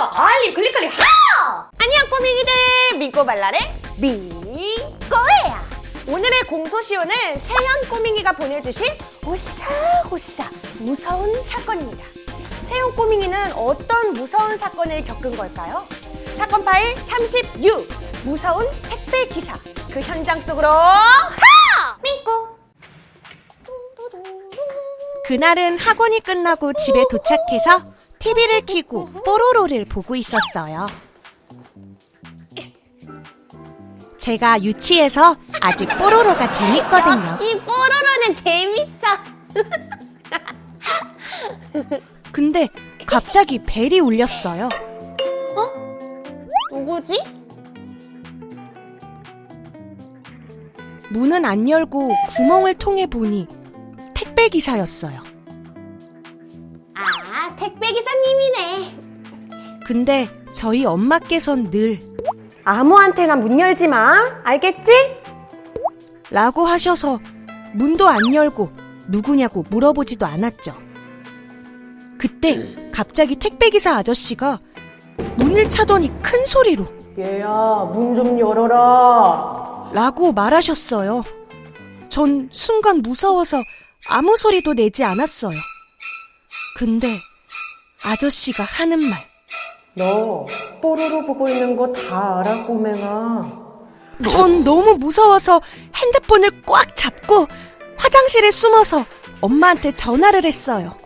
좋아요 알림 클릭 클릭 하! 안녕 꼬맹이들. 민꼬 발랄의 민꼬예요 오늘의 공소시효는 세현 꼬맹이가 보내주신 오싹오싹 무서운 사건입니다. 세현 꼬맹이는 어떤 무서운 사건을 겪은 걸까요? 사건 파일 36 무서운 택배 기사. 그 현장 속으로 하! 민꼬 그날은 학원이 끝나고 집에 도착해서 TV를 켜고 뽀로로를 보고 있었어요. 제가 유치해서 아직 뽀로로가 재밌거든요. 이 뽀로로는 재밌어 근데 갑자기 벨이 울렸어요. 누구지? 문은 안 열고 구멍을 통해 보니 택배 기사였어요. 아, 택배 기사님이네. 근데 저희 엄마께선 늘 아무한테나 문 열지 마. 알겠지? 라고 하셔서 문도 안 열고 누구냐고 물어보지도 않았죠. 그때 갑자기 택배기사 아저씨가 문을 차더니 큰 소리로 얘야, 문 좀 열어라. 라고 말하셨어요. 전 순간 무서워서 아무 소리도 내지 않았어요. 근데 아저씨가 하는 말. 너 뽀로로 보고 있는 거 다 알아 꼬맹아 전 너무 무서워서 핸드폰을 꽉 잡고 화장실에 숨어서 엄마한테 전화를 했어요.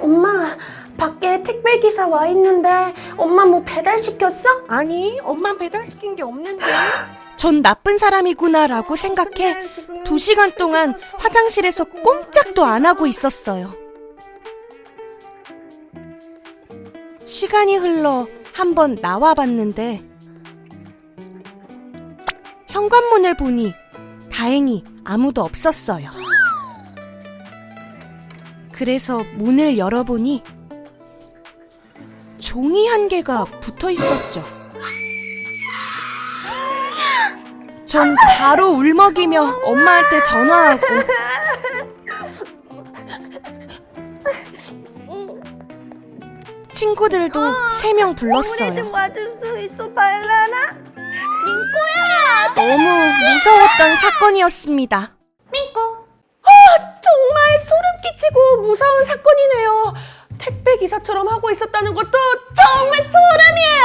엄마, 밖에 택배 기사 와 있는데 엄마 뭐 배달 시켰어? 아니 엄마 배달시킨 게 없는데 전 나쁜 사람이구나라고 생각해 두 시간 동안 화장실에서 꼼짝도 안 하고 있었어요. 시간이 흘러 한번 나와 봤는데 현관문을 보니 다행히 아무도 없었어요. 그래서 문을 열어보니 종이 한 개가 붙어 있었죠. 전 바로 울먹이며 엄마한테 전화하고 친구들도 세 명 불렀어요. 수 있어, 발라나? 너무 무서웠던 사건이었습니다. 민꼬. 아, 정말 소름 끼치고 무서운 사건이네요. 택배 기사처럼 하고 있었다는 것도 정말 소름이에요.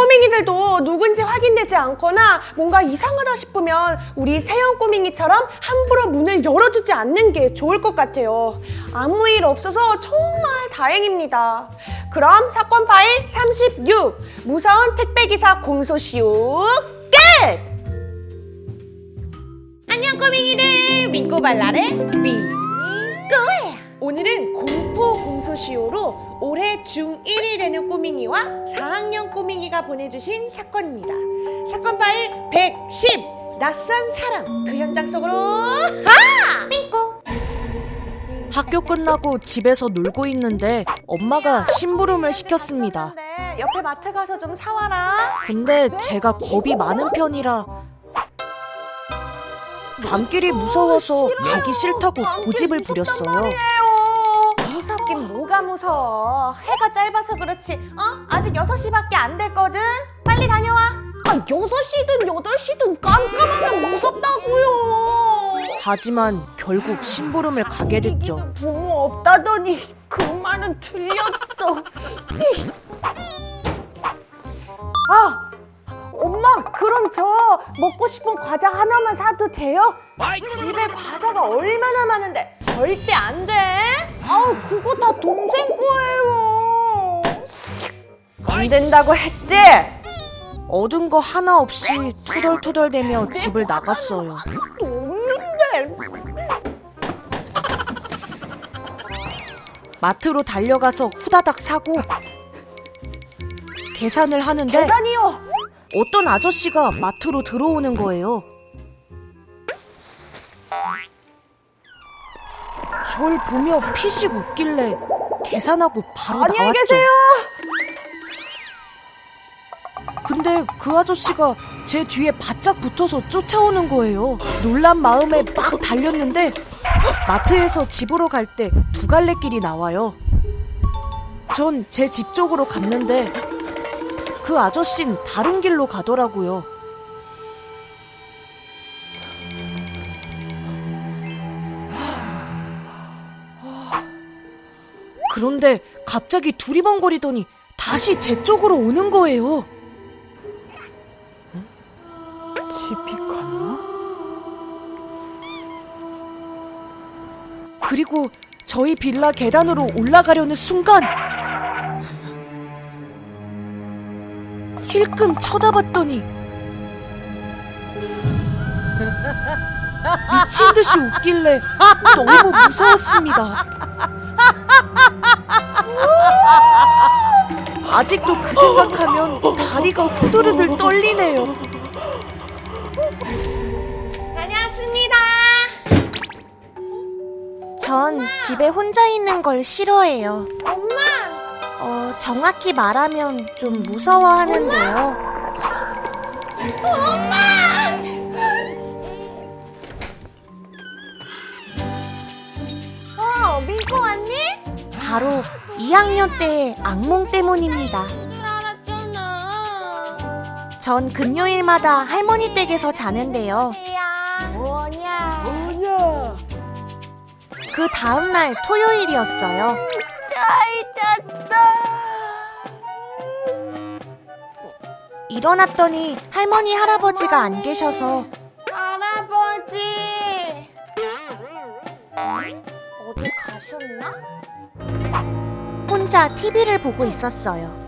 꼬맹이들도 누군지 확인되지 않거나 뭔가 이상하다 싶으면 우리 세연 꼬맹이처럼 함부로 문을 열어두지 않는 게 좋을 것 같아요. 아무 일 없어서 정말 다행입니다. 그럼 사건 파일 36 무서운 택배 기사 공소시효 끝! 안녕 꼬맹이들 민꼬발랄의 민꼬야 오늘은 공포 공소시효로 올해 중1이 되는 꼬맹이와 4학년 꼬맹이가 보내주신 사건입니다 사건 파일 110 낯선 사람 그 현장 속으로 하! 민꼬 학교 끝나고 집에서 놀고 있는데 엄마가 심부름을 시켰습니다. 옆에 마트 가서 좀 사와라 근데 제가 겁이 많은 편이라 밤길이 무서워서 가기 싫다고 고집을 부렸어요. 무서워 해가 짧아서 그렇지. 어? 아직 6시밖에 안 됐거든. 빨리 다녀와. 아 6시든 8시든 깜깜하면 무섭다고요. 하지만 결국 심부름을 가게 됐죠. 부모 없다더니 그 말은 틀렸어. 아 엄마 그럼 저 먹고 싶은 과자 하나만 사도 돼요? 집에 과자가 얼마나 많은데 절대 안 돼. 아우 그거 다 동생 거예요. 안 된다고 했지? 얻은 거 하나 없이 투덜투덜대며 집을 나갔어요. 없는데. 마트로 달려가서 후다닥 사고 계산을 하는데 계산이요. 어떤 아저씨가 마트로 들어오는 거예요. 절 보며 피식 웃길래 계산하고 바로 안녕히 나왔죠. 계세요. 근데 그 아저씨가 제 뒤에 바짝 붙어서 쫓아오는 거예요. 놀란 마음에 막 달렸는데 마트에서 집으로 갈 때 두 갈래 길이 나와요. 전 제 집 쪽으로 갔는데 그 아저씨는 다른 길로 가더라고요. 그런데 갑자기 두리번거리더니 다시 제 쪽으로 오는 거예요. 집이 갔나? 그리고 저희 빌라 계단으로 올라가려는 순간 힐끔 쳐다봤더니 미친 듯이 웃길래 너무 무서웠습니다. 아직도 그 생각하면 다리가 후들후들 떨리네요. 다녀왔습니다. 전 집에 혼자 있는 걸 싫어해요. 엄마. 어, 정확히 말하면 좀 무서워하는데요. 어, 민코 왔니? 바로 2학년 때의 악몽 때문입니다. 줄 알았잖아. 전 금요일마다 할머니 댁에서 자는데요. 뭐냐? 뭐냐? 그 다음날 토요일이었어요. 잘 잤다. 일어났더니 할머니, 할아버지가 안 계셔서 할아버지. 어디 가셨나? 혼자 TV를 보고 있었어요.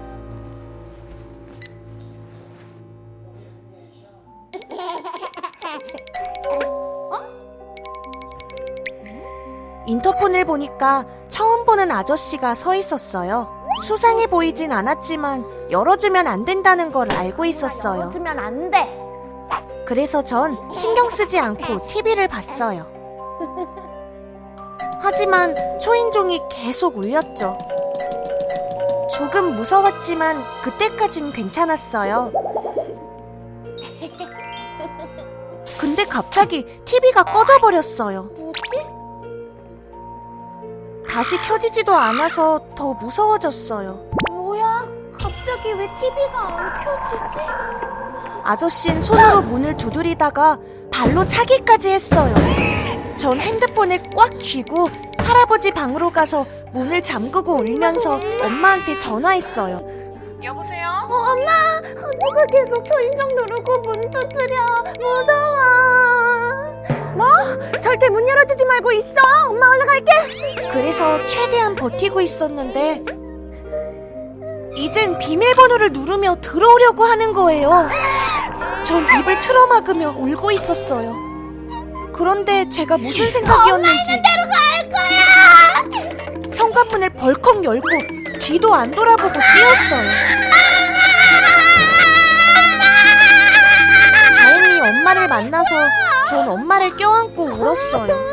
인터폰을 보니까 처음 보는 아저씨가 서 있었어요. 수상해 보이진 않았지만 열어주면 안 된다는 걸 알고 있었어요. 주면 안 돼. 그래서 전 신경 쓰지 않고 TV를 봤어요. 하지만 초인종이 계속 울렸죠. 조금 무서웠지만 그때까진 괜찮았어요. 근데 갑자기 TV가 꺼져버렸어요. 뭐지? 다시 켜지지도 않아서 더 무서워졌어요. 갑자기 왜 TV가 안 켜지지? 아저씨는 손으로 문을 두드리다가 발로 차기까지 했어요. 전 핸드폰을 꽉 쥐고 할아버지 방으로 가서 문을 잠그고 울면서 엄마한테 전화했어요. 여보세요? 어, 엄마, 누가 계속 초인종 누르고 문 두드려. 무서워. 뭐? 절대 문 열어주지 말고 있어. 엄마 올라갈게. 그래서 최대한 버티고 있었는데 이젠 비밀번호를 누르며 들어오려고 하는 거예요. 전 입을 틀어막으며 울고 있었어요. 그런데 제가 무슨 생각이었는지 현관문을 벌컥 열고 뒤도 안 돌아보고 뛰었어요. 다행히 엄마를 만나서 전 엄마를 껴안고 울었어요.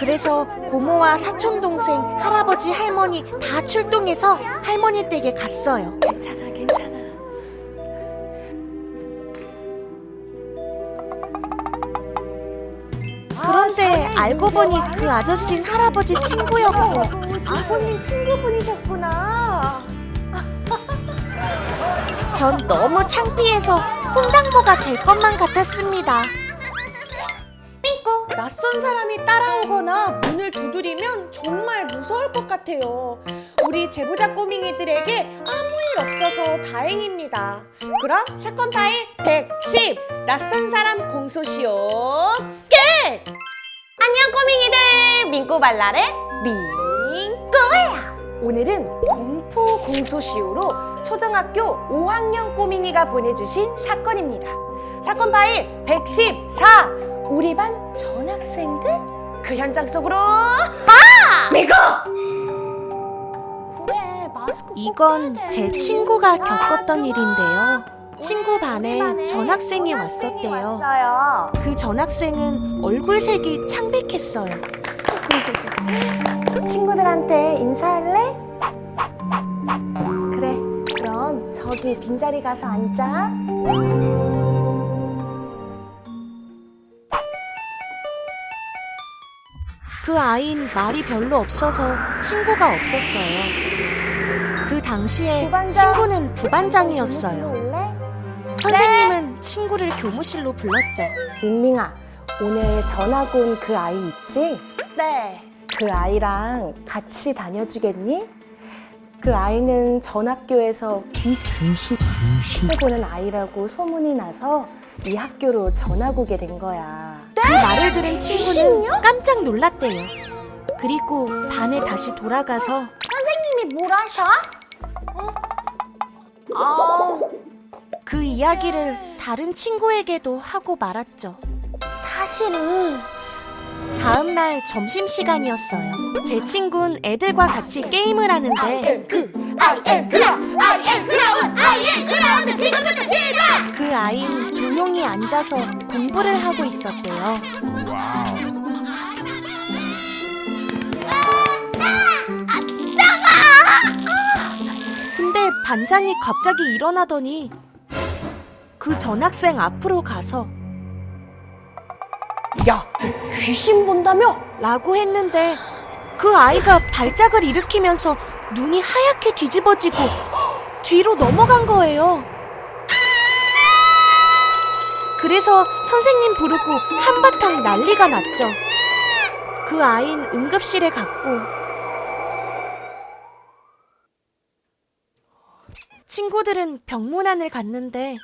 그래서 고모와 사촌 동생, 할아버지, 할머니 다 출동해서 할머니 댁에 갔어요. 괜찮아, 괜찮아. 그런데 알고 보니 그 아저씨는 할아버지 친구였고 아버님 친구분이셨구나. 전 너무 창피해서 횡당보가 될 것만 같았습니다. 낯선 사람이 따라오거나 문을 두드리면 정말 무서울 것 같아요. 우리 제보자 꼬밍이들에게 아무 일 없어서 다행입니다. 그럼 사건 파일 110 낯선 사람 공소시효 끝! 안녕 꼬밍이들 민꼬발랄의 민꼬야 오늘은 공포 공소시효로 초등학교 5학년 꼬밍이가 보내주신 사건입니다. 사건 파일 114 우리 반 전학생들 그 현장 속으로 하! 내가 그래 마스크 꼭 이건. 제 친구가 야, 겪었던. 일인데요. 친구 반에 전학생이 왔었대요. 그 전학생은 얼굴색이 창백했어요. 친구들한테 인사할래? 그래 그럼 저기 빈자리 가서 앉아 그그 아이는 말이 별로 없어서 친구가 없었어요. 그 당시에 부반장, 친구는 부반장이었어요. 선생님은 친구를 교무실로 불렀죠. 밍밍아, 오늘 전학 온 그 아이 있지? 네. 그 아이랑 같이 다녀주겠니? 그 아이는 전 학교에서 귀신 해보는 아이라고 소문이 나서 이 학교로 전학 오게 된 거야. 그 말을 들은 친구는 깜짝 놀랐대요. 그리고 반에 다시 돌아가서 선생님이 뭘 하셔? 어? 아, 그 이야기를 다른 친구에게도 하고 말았죠. 사실은 다음 날 점심 시간이었어요. 제 친구는 애들과 같이 게임을 하는데 I am 그라운, I am 그라운, I am 그라운드 지금부터 시작! 그 아이는 조용히 앉아서 공부를 하고 있었대요. 근데 반장이 갑자기 일어나더니 그 전학생 앞으로 가서 야, 너 귀신 본다며? 라고 했는데 그 아이가 발작을 일으키면서 눈이 하얗게 뒤집어지고 뒤로 넘어간 거예요. 그래서 선생님 부르고 한바탕 난리가 났죠. 그 아이는 응급실에 갔고 친구들은 병문안을 갔는데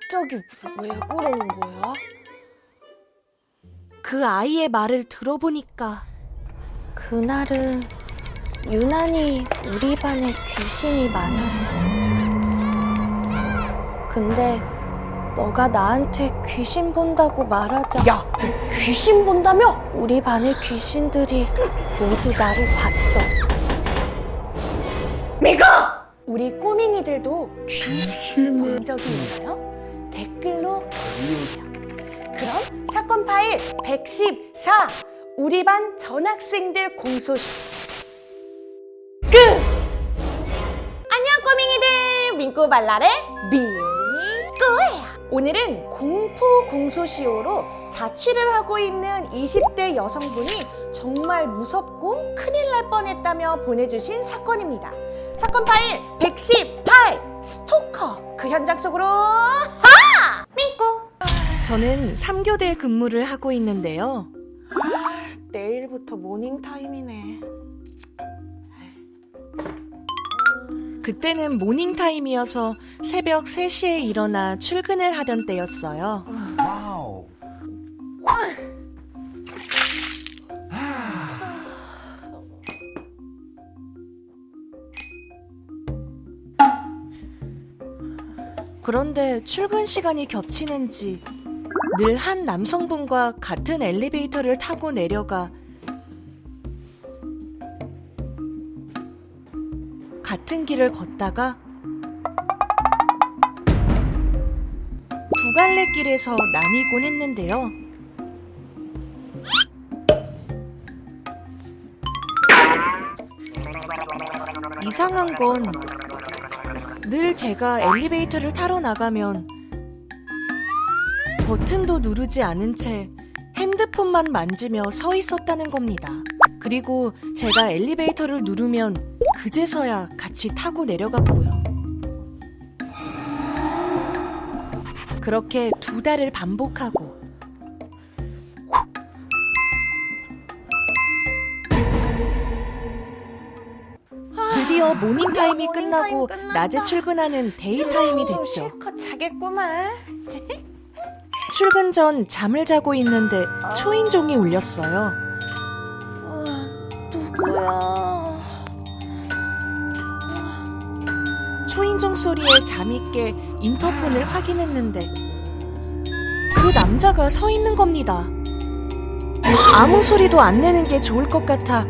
갑자기 왜 그러는 거야? 그 아이의 말을 들어보니까 그날은 유난히 우리 반에 귀신이 많았어. 근데 너가 나한테 귀신 본다고 말하자. 야, 너 귀신 본다며? 우리 반의 귀신들이 모두 나를 봤어. 우리 꼬맹이들도 귀신 본 적이 있나요? 댓글로 알려주세요. 그럼 사건 파일 114 우리 반 전학생들 공소시 끝! 안녕 꼬맹이들 민꼬발랄의 민꼬야 오늘은 공포 공소시효로 자취를 하고 있는 20대 여성분이 정말 무섭고 큰일 날 뻔했다며 보내주신 사건입니다. 사건 파일 118 스토커 그 현장 속으로 저는 3교대 근무를 하고 있는데요. 내일부터 모닝 타임이네. 그때는 모닝 타임이어서 새벽 3시에 일어나 출근을 하던 때였어요. 그런데 출근 시간이 겹치는지 늘 한 남성분과 같은 엘리베이터를 타고 내려가 같은 길을 걷다가 두 갈래 길에서 나뉘곤 했는데요. 이상한 건 늘 제가 엘리베이터를 타러 나가면 버튼도 누르지 않은 채 핸드폰만 만지며 서 있었다는 겁니다. 그리고 제가 엘리베이터를 누르면 그제서야 같이 타고 내려갔고요. 그렇게 두 달을 반복하고 드디어 모닝타임이 끝나고 낮에 출근하는 데이타임이 됐죠. 실컷 자겠구만. 출근 전 잠을 자고 있는데 초인종이 울렸어요. 누구야? 초인종 소리에 잠이 깨 인터폰을 확인했는데 그 남자가 서 있는 겁니다. 아무 소리도 안 내는 게 좋을 것 같아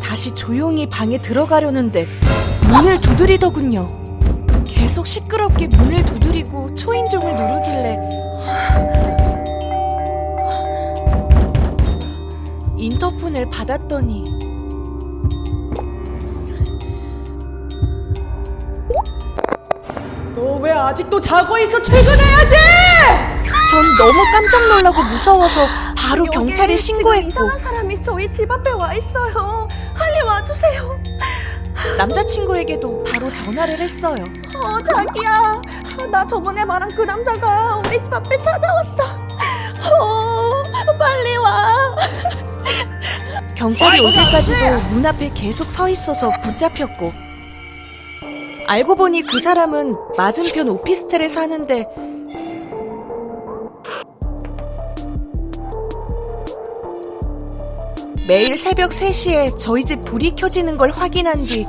다시 조용히 방에 들어가려는데 문을 두드리더군요. 계속 시끄럽게 문을 두드리고 초인종을 누르길래 인터폰을 받았더니 너 왜 아직도 자고 있어? 출근해야지! 전 너무 깜짝 놀라고 무서워서 바로 경찰에 여기 신고했고 이상한 사람이 저희 집 앞에 와 있어요. 빨리 와주세요. 남자친구에게도 바로 전화를 했어요. 어 자기야, 나 저번에 말한 그 남자가 우리 집 앞에 찾아왔어. 어, 빨리 와. 경찰이 올 때까지도 문 앞에 계속 서 있어서 붙잡혔고 알고 보니 그 사람은 맞은편 오피스텔에 사는데 매일 새벽 3시에 저희 집 불이 켜지는 걸 확인한 뒤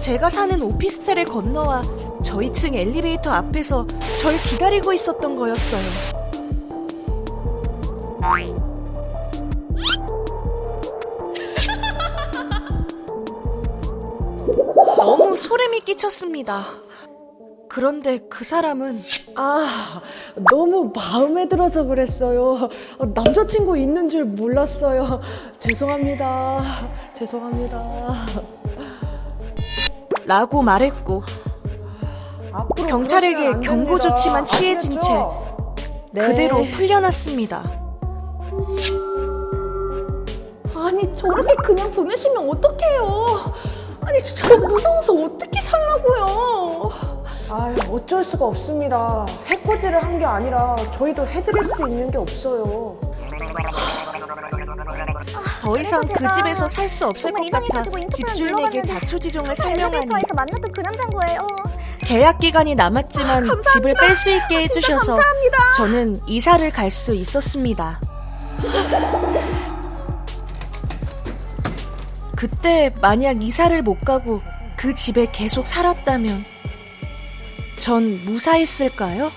제가 사는 오피스텔을 건너와 저희 층 엘리베이터 앞에서 절 기다리고 있었던 거였어요. 너무 소름이 끼쳤습니다. 그런데 그 사람은 아, 너무 마음에 들어서 그랬어요. 어, 남자친구 있는 줄 몰랐어요. 죄송합니다. 죄송합니다. 라고 말했고 앞으로 경찰에게 그러시면 안 경고 됩니다. 조치만 취해진 채 아시겠죠? 네. 그대로 풀려났습니다. 아니 저렇게 그냥 보내시면 어떡해요? 아니 저- 저 무서워서 어떻게 살라고요? 아, 어쩔 수가 없습니다. 해코지를 한 게 아니라 저희도 해드릴 수 있는 게 없어요. 더 이상 그 제가 집에서 살 수 없을 것 정말 같아 이상해가지고 집주인에게 눌러봤는데 자초지종을 설명하니 엘리베이터에서 만났던 그 남자인 거예요. 계약 기간이 남았지만 집을 뺄 수 있게 해주셔서 저는 이사를 갈 수 있었습니다. 그때 만약 이사를 못 가고 그 집에 계속 살았다면 전 무사했을까요?